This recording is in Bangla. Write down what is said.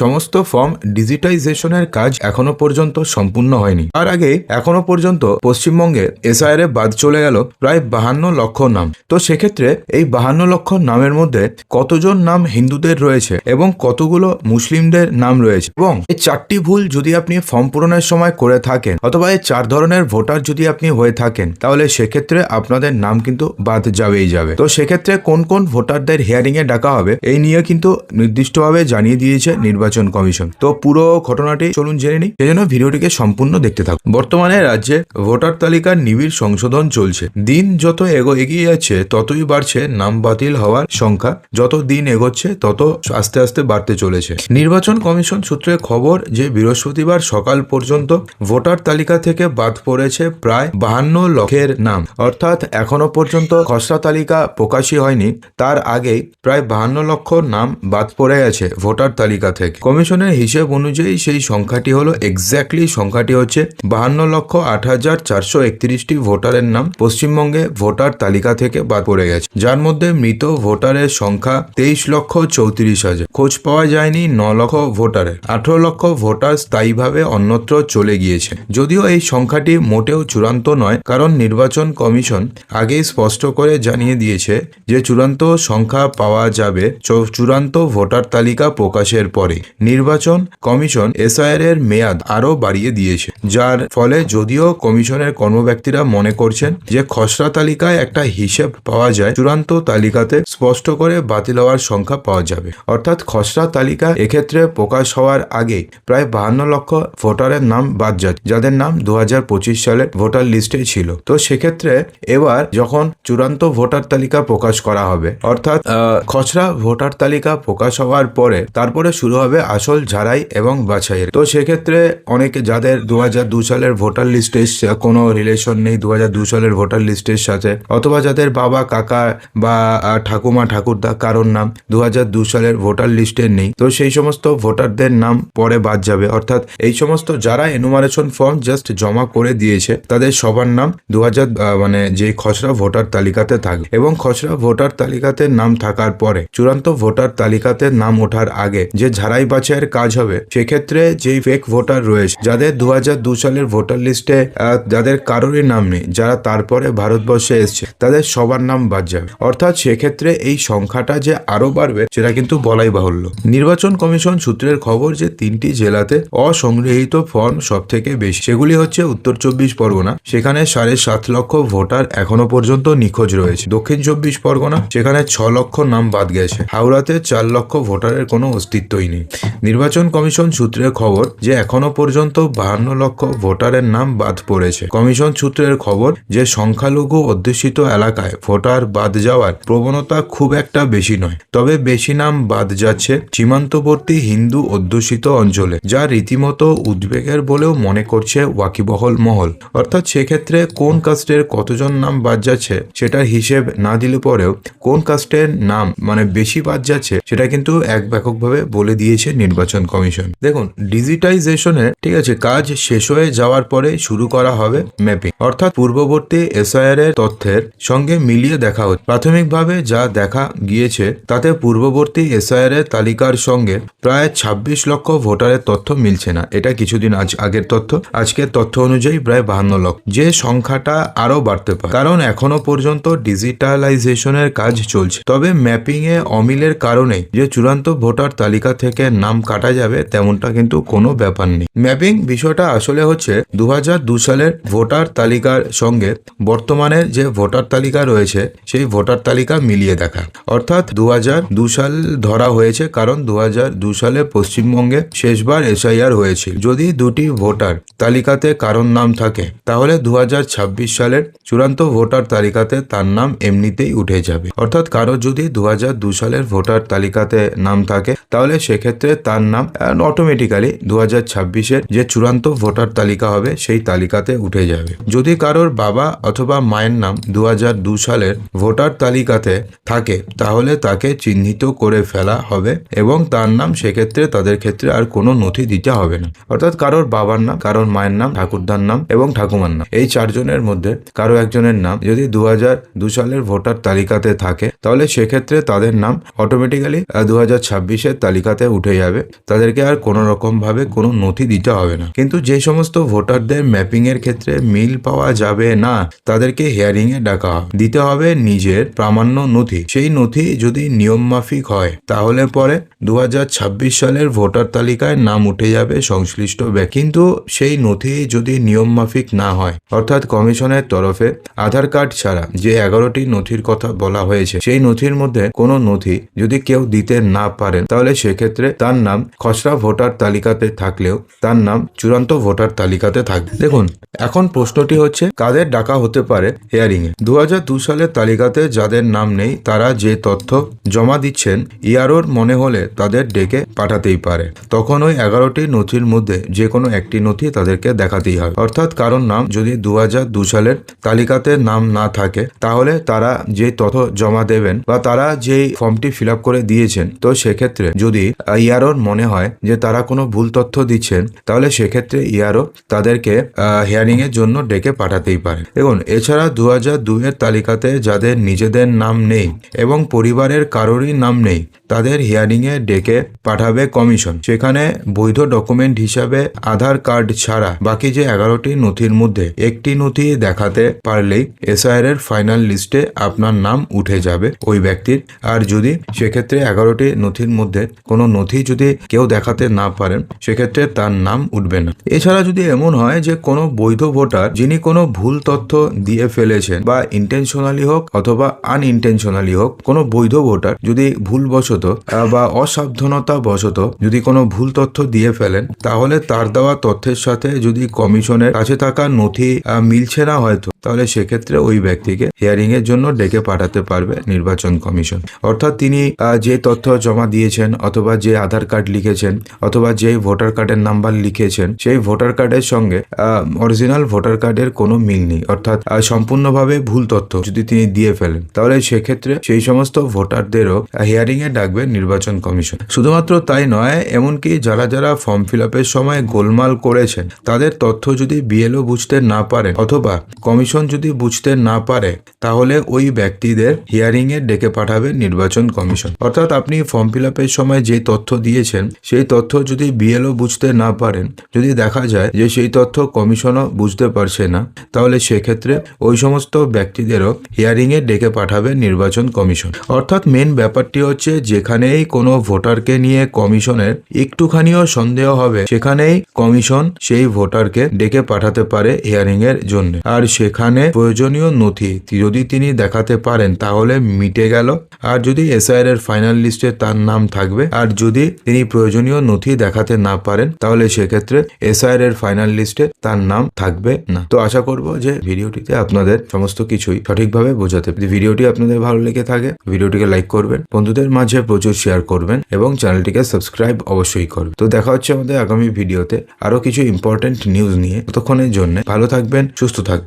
সমস্ত ফর্ম ডিজিটাইজেশনের কাজ এখনও পর্যন্ত সম্পূর্ণ হয়নি। তার আগে এখনও পর্যন্ত পশ্চিমবঙ্গে এসআইআর বাদ চলে গেল প্রায় বাহান্ন লক্ষ নাম। তো সেক্ষেত্রে এই বাহান্ন লক্ষ নামের মধ্যে কতজন নাম হিন্দুদের রয়েছে এবং কতগুলো মুসলিমদের নাম রয়েছে? এবং এই চারটি ভুল যদি আপনি ফর্ম পূরণের সময় করে থাকেন অথবা এই চার ধরনের ভোটার যদি আপনি হয়ে থাকেন, তাহলে সেক্ষেত্রে আপনাদের নাম কিন্তু বাদ যাবেই যাবে। তো সেক্ষেত্রে কোন কোন ভোটারদের হিয়ারিং এ ডাকা হবে, এই নিয়ে কিন্তু নির্দিষ্টভাবে জানিয়ে দিয়েছে নির্বাচন কমিশন। তো পুরো ঘটনাটি চলুন জেনে নিই। সেজন্য ভিডিওটিকে সম্পূর্ণ দেখতে থাকুন। বর্তমানে রাজ্যে ভোটার তালিকার নিবিড় সংশোধন চলছে। দিন যত এগো এগিয়ে যাচ্ছে, ততই বাড়ছে নাম বাতিল হওয়ার সংখ্যা। যত দিন এগোচ্ছে, তত আস্তে আস্তে বাড়তে চলেছে। নির্বাচন কমিশন সূত্রে খবর যে, বৃহস্পতিবার সকাল পর্যন্ত ভোটার তালিকা থেকে বাদ পড়েছে প্রায় বাহান্ন লক্ষের নাম। অর্থাৎ এখনও পর্যন্ত খসড়া তালিকা প্রকাশই হয়নি। তার আগেই প্রায় বাহান্ন লক্ষ নাম বাদ পড়ে গেছে ভোটার তালিকা থেকে। কমিশনের হিসেব অনুযায়ী সেই সংখ্যাটি হলো এক্স্যাক্টলি সংখ্যাটি হচ্ছে বাহান্ন লক্ষ আট হাজার চারশো একত্রিশটি ভোটারের নাম। পশ্চিমবঙ্গে ভোটার তালিকা থেকে বাদ পড়ে গেছে। যার মধ্যে মৃত ভোটারের সংখ্যা তেইশ লক্ষ চৌত্রিশ হাজার। খোঁজ পাওয়া যায়নি ন লক্ষ ভোটারের। আঠারো লক্ষ ভোটার স্থায়ীভাবে অন্যত্র চলে গিয়েছে। যদিও এই সংখ্যাটি মোটেও চূড়ান্ত নয়, কারণ নির্বাচন কমিশন আগেই স্পষ্ট করে জানিয়ে দিয়েছে যে চূড়ান্ত সংখ্যা পাওয়া যাবে চূড়ান্ত ভোটার তালিকা প্রকাশের পরে। নির্বাচন কমিশন এসআইআর এর মেয়াদ আরও বাড়িয়ে দিয়েছে, যার ফলে যদিও কমিশনের কর্মব্যক্তিরা মনে করছেন যে খসড়া তালিকায় একটা হিসেব পাওয়া যায়, চূড়ান্ত তালিকাতে স্পষ্ট করে বাতিল হওয়ার সংখ্যা পাওয়া যাবে। অর্থাৎ খসড়া তালিকা এক্ষেত্রে প্রকাশ হওয়ার আগে প্রায় বাহান্ন লক্ষ ভোটারের নাম বাদ যাচ্ছে যাদের নাম দু সালে ভোটার লিস্টে ছিল। তো সেক্ষেত্রে এবার যখন চূড়ান্ত ভোটার তালিকা প্রকাশ করা হবে, অর্থাৎ খসড়া ভোটার তালিকা প্রকাশ হওয়ার পরে, তারপরে শুরু হবে আসল ঝাড়াই এবং বাছাইয়ের। তো সেক্ষেত্রে অনেকে যাদের দু দু সালের ভোটার লিস্টে কোনো রিলেশন নেই দু হাজার দু সালের ভোটার লিস্টের সাথে, অথবা যাদের বাবা, কাকা বা ঠাকুমা, ঠাকুরদা কারোর নাম দু হাজার দু সালের ভোটার লিস্টে নেই। তো সেই সমস্ত ভোটারদের নাম পরে বাদ যাবে। অর্থাৎ এই সমস্ত যারা এনুমারেশন ফর্ম জাস্ট জমা করে দিয়েছে, তাদের সবার নাম দু হাজার মানে যে খসড়া ভোটার তালিকাতে থাকবে এবং খসড়া ভোটার তালিকাতে নাম থাকার পরে চূড়ান্ত ভোটার তালিকাতে নাম ওঠার আগে যে ঝাড়াই বাছাইয়ের কাজ হবে। সেক্ষেত্রে যেই ফেক ভোটার রয়েছে, যাদের দু সালের ভোটার লিস্টে যাদের কারোরই নাম নেই, যারা তারপরে ভারতবর্ষে এসছে, তাদের সবার নাম বাদ যাবে। অর্থাৎ সেক্ষেত্রে এই সংখ্যাটা যে আরও বাড়বে, সেটা কিন্তু বলাই বাহুল্য। নির্বাচন কমিশন সূত্রের খবর যে তিনটি জেলাতে অসংগৃহীত ফর্ম সব থেকে বেশি। সেগুলি হচ্ছে উত্তর চব্বিশ পরগনা, সেখানে সাড়ে সাত লক্ষ ভোটার এখনও পর্যন্ত নিখোঁজ রয়েছে। দক্ষিণ চব্বিশ পরগনা, সেখানে ছ লক্ষ নাম বাদ গেছে। হাওড়াতে চার লক্ষ ভোটারের কোনো অস্তিত্বই নেই নির্বাচন কমিশন সূত্রের খবর যে এখনও পর্যন্ত বাহান্ন লক্ষ ভোটারের নাম বাদ পড়েছে। কমিশন সূত্রের খবর যে সংখ্যালঘু অধ্যুষিত এলাকায় ভোটার বাদ যাওয়ার প্রবণতা খুব একটা বেশি নয়। তবে বেশি নাম বাদ যাচ্ছে সীমান্তবর্তী হিন্দু অধ্যুষিত অঞ্চলে, যা রীতিমতো উদ্বেগের বলেও মনে করছে ওয়াকিবহল মহল। অর্থাৎ সেক্ষেত্রে কোন কাস্টের কতজন নাম বাদ যাচ্ছে সেটার হিসেব না দিলে পরেও কোন কাস্টের নাম মানে বেশি বাদ যাচ্ছে সেটা কিন্তু এক ব্যাপকভাবে বলে দিয়েছে নির্বাচন কমিশন। দেখুন, ডিজিটাইজেশনে, ঠিক আছে, কাজ শেষ হয়ে যাওয়ার পরে শুরু করা হবে ম্যাপিং। অর্থাৎ পূর্ববর্তী এসআইআর এর তথ্যের সঙ্গে মিলিয়ে দেখা হচ্ছে। প্রাথমিকভাবে যা দেখা গিয়েছে, তাতে পূর্ববর্তী এসআইআর এর তালিকার সঙ্গে প্রায় ছাব্বিশ লক্ষ ভোটারের তথ্য মিলছে না। এটা কিছুদিন আজ আগের তথ্য। আজকের তথ্য অনুযায়ী প্রায় বাহান্ন লক্ষ। যে সংখ্যাটা আরও বাড়তে পারে। কারণ এখনও পর্যন্ত ডিজিটালাইজেশনের কাজ চলছে। তবে ম্যাপিং এ অমিলের কারণে যে চূড়ান্ত ভোটার তালিকা থেকে নাম কাটা যাবে তেমনটা কিন্তু কোনো ব্যাপার নেই। ম্যাপিং বিষয়টা আসলে হচ্ছে দু সালের ভোটার তালিকার সঙ্গে বর্তমানে যে ভোটার তালিকা রয়েছে, সেই ভোটার তালিকা মিলিয়ে দেখা। অর্থাৎ দু সাল ধরা হয়েছে কারণ দু সালে পশ্চিমবঙ্গে শেষবার এসআইআর হয়েছিল। যদি দুটি ভোটার তালিকাতে কারণ নাম থাকে, তাহলে দু হাজার ছাব্বিশ সালের চূড়ান্ত ভোটার তালিকাতে তার নাম এমনিতেই উঠে যাবে। অর্থাৎ কারও যদি দু সালের ভোটার তালিকাতে নাম থাকে, তাহলে সেক্ষেত্রে তার নাম অটোমেটিক্যালি দু হাজার ছাব্বিশের যে চূড়ান্ত ভোটার তালিকা হবে, সেই তালিকাতে উঠে যাবে। যদি কারোর বাবা অথবা মায়ের নাম দু সালের ভোটার তালিকাতে থাকে, তাহলে তাকে চিহ্নিত করে ফেলা হবে এবং তার নাম সেক্ষেত্রে তাদের ক্ষেত্রে আর কোনো নথি দিতে হবে না। অর্থাৎ কারোর বাবার নাম, কারোর মায়ের নাম, ঠাকুরদার নাম এবং ঠাকুমার নাম, এই চারজনের মধ্যে কারও একজনের নাম যদি দু সালের ভোটার তালিকাতে থাকে, তাহলে সেক্ষেত্রে তাদের নাম অটোমেটিক্যালি দু হাজার ছাব্বিশের তালিকাতে উঠে যাবে, তাদেরকে আর কোনো রকম ভাবে কোনো নথি দিতে হবে না। কিন্তু যে সমস্ত ভোটারদের ম্যাপিং এর ক্ষেত্রে মিল পাওয়া যাবে না, তাদেরকে হিয়ারিং এ ডাকা দিতে হবে নিজের প্রামাণ্য নথি। সেই নথি যদি নিয়ম মাফিক হয়, তাহলে পরে দু সালের ভোটার তালিকায় নাম উঠে যাবে সংশ্লিষ্ট ব্যক্তি। কিন্তু সেই নথি যদি নিয়ম মাফিক না হয়, অর্থাৎ কমিশনের তরফে আধার কার্ড ছাড়া যে এগারোটি নথির কথা বলা হয়েছে, সেই নথির মধ্যে কোনো নথি যদি কেউ দিতে না পারেন, তাহলে সেক্ষেত্রে তার নাম খসড়া ভোটার তালিকাতে থাকলেও তার নাম চূড়ান্ত ভোটার তালিকাতে থাকবে। দেখুন, এখন প্রশ্নটি হচ্ছে, কাদের ডাকা হতে পারে হিয়ারিং এ দু সালের তালিকাতে যাদের নাম নেই, তারা যে তথ্য জমা দিচ্ছেন, ইয়ারোর মনে হলে তাদের ডেকে পাঠাতেই পারে। তখন ওই এগারোটি নথির মধ্যে যে কোনো একটি নথি তাদেরকে দেখাতেই হবে। অর্থাৎ কারোর নাম যদি দু সালের তালিকাতে নাম না থাকে, তাহলে তারা যে তথ্য জমা দেবেন বা তারা যেই ফর্মটি ফিল করে দিয়েছেন, তো সেক্ষেত্রে যদি ইয়ারোর মনে হয় যে তারা কোনো ভুল তথ্য দিচ্ছেন, তাহলে সেক্ষেত্রে ইয়ারো তাদেরকে হিয়ারিং এর জন্য ডেকে পাঠাতেই পারে। দেখুন, এছাড়া দু হাজার দুইয়ের তালিকাতে যাদের নিজেদের নাম নেই এবং পরিবারের কারোরই নাম নেই, তাদের হিয়ারিং এ ডেকে পাঠাবে কমিশন। সেখানে বৈধ ডকুমেন্ট হিসাবে আধার কার্ড ছাড়া বাকি যে এগারোটি নথির মধ্যে একটি নথি দেখাতে পারলেই এসআইআর এর ফাইনাল লিস্টে আপনার নাম উঠে যাবে ওই ব্যক্তির। আর যদি সেক্ষেত্রে এগারোটি নথির মধ্যে কোনো নথি যদি কেউ দেখাতে না পারেন, সেক্ষেত্রে তার নাম উঠবে না। এছাড়া যদি এমন হয় যে কোনো বৈধ ভোটার, যিনি কোনো ভুল তথ্য দিয়ে ফেলেছেন, বা ইন্টেনশনালি হোক অথবা আনইনটেনশনালি হোক, কোনো বৈধ ভোটার যদি ভুলবশত বা অসাবধানতা বশত যদি কোনো ভুল তথ্য দিয়ে ফেলেন, তাহলে তার দেওয়া তথ্যের সাথে যদি কমিশনের কাছে থাকা নথি মিলছে না হয়তো। তাহলে সেক্ষেত্রে ওই ব্যক্তিকে হিয়ারিং এর জন্য ডেকে পাঠাতে পারবে নির্বাচন কমিশন। অর্থাৎ তিনি যে তথ্য জমা দিয়েছেন অথবা যে আধার কার্ড লিখেছেন অথবা যে ভোটার কার্ডের নাম্বার লিখেছেন, সেই ভোটার কার্ডের সঙ্গে অরিজিনাল ভোটার কার্ডের কোনো মিল নেই। অর্থাৎ সম্পূর্ণভাবে ভুল তথ্য যদি তিনি দিয়ে ফেলেন, তাহলে সেক্ষেত্রে সেই সমস্ত ভোটারদেরও হিয়ারিং এ ডাকবে নির্বাচন কমিশন। শুধুমাত্র তাই নয়, এমনকি যারা যারা ফর্ম ফিল সময় গোলমাল করেছেন, তাদের তথ্য যদি বিএলও বুঝতে না পারেন অথবা কমিশন যদি বুঝতে না পারে, তাহলে ওই ব্যক্তিদের হিয়ারিং এ ডেকে পাঠাবে নির্বাচন কমিশন। অর্থাৎ আপনি ফর্ম ফিল সময় যে তথ্য দিয়েছেন, সেই তথ্য যদি বিএলও বুঝতে না পারেন, যদি দেখা যায় যে সেই তথ্য কমিশনও বুঝতে পারছে না, তাহলে সেক্ষেত্রে ওই সমস্ত ব্যক্তিদেরও হিয়ারিং এ ডেকে পাঠাবে নির্বাচন কমিশন। অর্থাৎ মেন ব্যাপারটি হচ্ছে যেখানেই কোনো ভোটারকে নিয়ে কমিশনের একটুখানিও সন্দেহ হবে, সেখানেই কমিশন সেই ভোটারকে ডেকে পাঠাতে পারে হিয়ারিং এর জন্য। আর সেখানে প্রয়োজনীয় নথি। যদি তিনি দেখাতে পারেন, তাহলে মিটে গেল। আর যদি এসআইআর এর ফাইনাল লিস্টে তার নাম থাকবে, আর যদি তিনি প্রয়োজনীয় নথি দেখাতে না পারেন, তাহলে সেক্ষেত্রে এসআইআর এর ফাইনাল লিস্টে তার নাম থাকবে না। তো আশা করব যে ভিডিওটিতে আপনাদের সমস্ত কিছুই সঠিকভাবে বোঝাতে ভিডিওটি আপনাদের ভালো লেগে থাকে, ভিডিওটিকে লাইক করবেন, বন্ধুদের মাঝে প্রচুর শেয়ার করবেন, এবং চ্যানেলটিকে সাবস্ক্রাইব অবশ্যই করবেন। তো দেখা হচ্ছে আমাদের আগামী ভিডিওতে আরও কিছু ইম্পর্টেন্ট নিউজ নিয়ে। ততক্ষণের জন্য ভালো থাকবেন, সুস্থ থাকবেন।